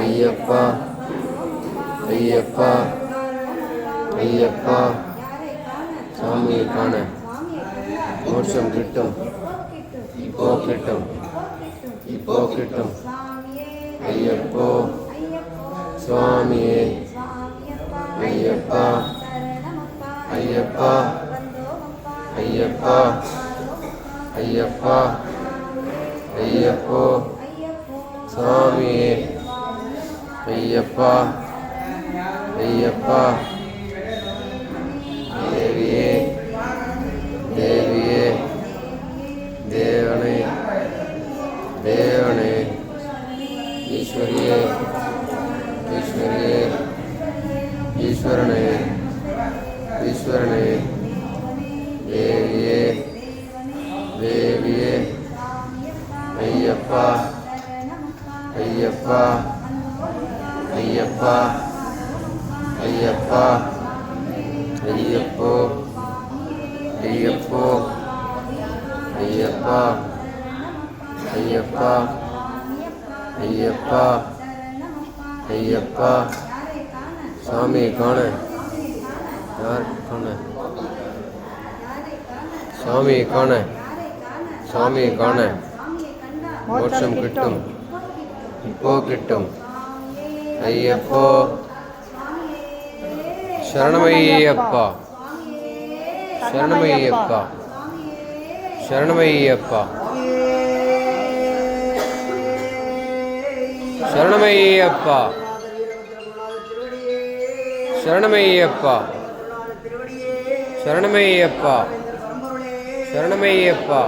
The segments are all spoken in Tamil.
ஐயப்பா ஐயப்பா ஐயப்பா. சாமியை காண. மோட்சம் கிட்டும். இப்போ கிட்டும். இப்போ கிட்டும். ஐயப்போ சுவாமியே ஐயப்பா ஐயப்பா. ஐயப்பா ஐயப்பா. ஐயப்போ சாமியே. ஐயப்பா ஐயப்பா. தேவியே தேவியே தேவனே தேவனே. ஈஸ்வரியே ஈஸ்வரியே ஈஸ்வரனே ஈஸ்வரனே. தேவியே தேவியே. ஐயப்பா ஐயப்பா. ஐயப்பா ஐயப்பா ஐயப்போ ஐயப்போ ஐயப்பா ஐயப்பா ஐயப்பா ஐயப்பா. சாமியை காண. யார் காண? சாமியை காண. சாமியை காண. மோட்சம் கிட்டும். இப்போ கிட்டும் ஐயப்போ. சரணமையப்பா. சரணமையப்பா. சரணமையப்பா. சரணமையப்பா. சரணமையப்பா. சரணமையப்பா. சரணமையப்பா.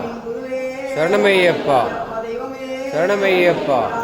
சரணமையப்பா. சரணமையப்பா.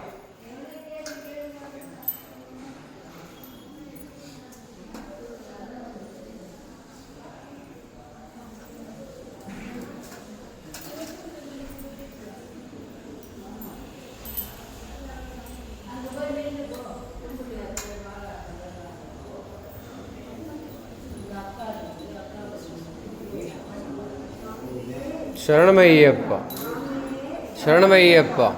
શરણમયપ્પા શરણમયપ્પા